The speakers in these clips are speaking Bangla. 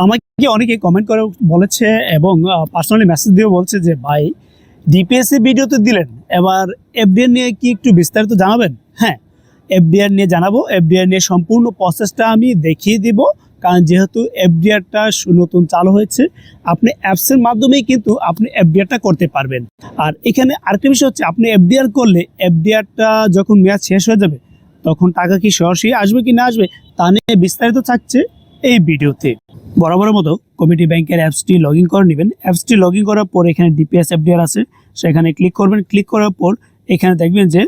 আমাকে অনেকে কমেন্ট করে বলেছে এবং পার্সোনালি মেসেজ দিয়ে বলছে যে, ভাই ডিপিএসসি ভিডিও তো দিলেন, এবার এফডিআর নিয়ে কি একটু বিস্তারিত জানাবেন? হ্যাঁ এফডিআর নিয়ে জানাব। এফডিআর নিয়ে সম্পূর্ণ প্রসেসটা আমি দেখিয়ে দিব, কারণ যেহেতু এফডিআরটা নতুন চালু হয়েছে, আপনি অ্যাপসের মাধ্যমেই কিন্তু আপনি এফডিআরটা করতে পারবেন। আর এখানে আরেকটা বিষয় হচ্ছে, আপনি এফডিআর করলে এফডিআরটা যখন মেয়াদ শেষ হয়ে যাবে, তখন টাকা কি সরাসরি আসবে কি না আসবে, তা নিয়ে বিস্তারিত থাকছে এই ভিডিওতে বরাবরের মতো কমিটি ব্যাংকের অ্যাপসটি লগ ইন করে নেবেন। অ্যাপসটি লগ ইন করার পর এখানে ডিপিএস এফডিআর আছে, সেখানে ক্লিক করবেন। ক্লিক করার পর এখানে দেখবেন যে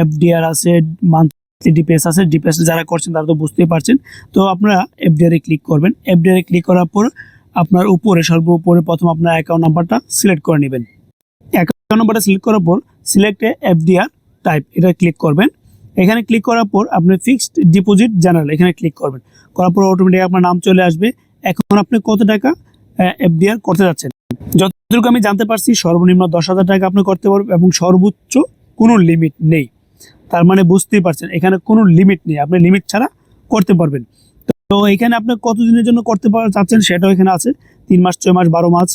এফডিআর আছে, মান্থলি ডিপিএস আছে। ডিপিএস যারা করছেন তারা তো বুঝতেই পারছেন। তো আপনারা এফডিআর ক্লিক করবেন। এফডিআর ক্লিক করার পর আপনার উপরে সর্ব উপরে প্রথম আপনার অ্যাকাউন্ট নাম্বারটা সিলেক্ট করে নেবেন। অ্যাকাউন্ট নাম্বারটা সিলেক্ট করার পর সিলেক্ট এফডিআর টাইপ, এটা ক্লিক করবেন। এখানে ক্লিক করার পর আপনি ফিক্সড ডিপোজিট জেনারেল, এখানে ক্লিক করবেন। করার পর অটোমেটিক আপনার নাম চলে আসবে। এখন আপনি কত টাকা এফডিআর করতে যাচ্ছেন? যতটুকু আমি জানতে পারছি, সর্বনিম্ন দশ হাজার টাকা আপনি করতে পারবেন এবং সর্বোচ্চ কোনো লিমিট নেই। তার মানে বুঝতেই পারছেন, এখানে কোনো লিমিট নেই, আপনি লিমিট ছাড়া করতে পারবেন। তো এখানে আপনি কতদিনের জন্য করতে চাচ্ছেন সেটাও এখানে আছে। তিন মাস, ছয় মাস, বারো মাস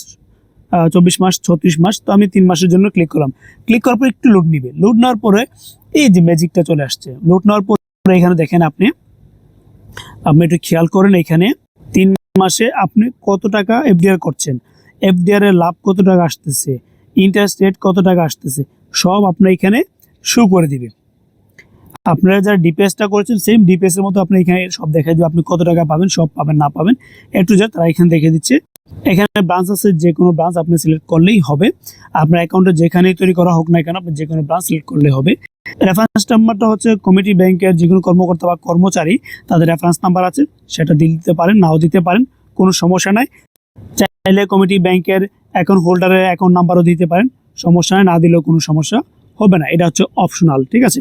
চব্বিশ মাস, ছত্রিশ মাস, তো আমি তিন মাসের জন্য ক্লিক করলাম। ক্লিক করার পর একটু লোড নিবে। লোড নেওয়ার পরে এই যে ম্যাজিকটা চলে আসছে। লোড নেওয়ার পরে এখানে দেখেন আপনি আপনি একটু খেয়াল করেন এখানে তিন মাসে আপনি কত টাকা এফডিআর করছেন? এফডিআর এর লাভ কত টাকা আসতেছে? ইন্টারেস্ট রেট কত টাকা আসতেছে? সব আপনার এখানে শু করে দিবে আপনারা যারা ডিপিএসটা করেছেন সেম ডিপিএস এর মতো আপনি এখানে সব দেখা দিবে আপনি কত টাকা পাবেন, সব পাবেন, না পাবেন, একটু যা তারা এখানে দেখে দিচ্ছে। এখানে ব্রাঞ্চ আছে, যে কোনো ব্রাঞ্চ আপনি সিলেক্ট করলেই হবে। আপনার অ্যাকাউন্টে যেখানেই তৈরি করা হোক না কেন, আপনি যে কোনো ব্রাঞ্চ সিলেক্ট করলে হবে। রেফারেন্স নাম্বারটা হচ্ছে কমিটি ব্যাংকের যে কোনো কর্মকর্তা বা কর্মচারী, তাদের রেফারেন্স নাম্বার আছে, সেটা দিয়ে দিতে পারেন, নাও দিতে পারেন, কোনো সমস্যা নাই। চাইলে কমিটি ব্যাংকের অ্যাকাউন্ট হোল্ডারের অ্যাকাউন্ট নাম্বারও দিতে পারেন, সমস্যা নাই, না দিলেও কোনো সমস্যা হবে না, এটা হচ্ছে অপশনাল ঠিক আছে?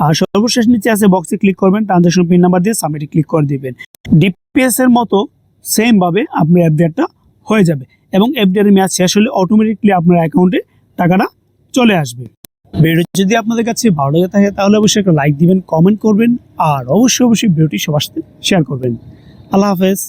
আর সর্বশেষ নিচে আছে বক্সে ক্লিক করবেন ট্রানজাকশন পিন নাম্বার দিয়ে সাবমিটে ক্লিক করে দিবেন। ডিপিএস এর মতো সেম ভাবে আপনার এফডিআরটা হয়ে যাবে এবং এফডিআর মেয়াদ শেষ হলে অটোমেটিকলি আপনার অ্যাকাউন্টে টাকাটা চলে আসবে। ভিডিও যদি আপনাদের কাছে ভালো লেগে থাকে, তাহলে অবশ্যই একটা লাইক দিবেন কমেন্ট করবেন, আর অবশ্যই অবশ্যই ভিডিওটি সবার সাথে শেয়ার করবেন। আল্লাহ হাফেজ।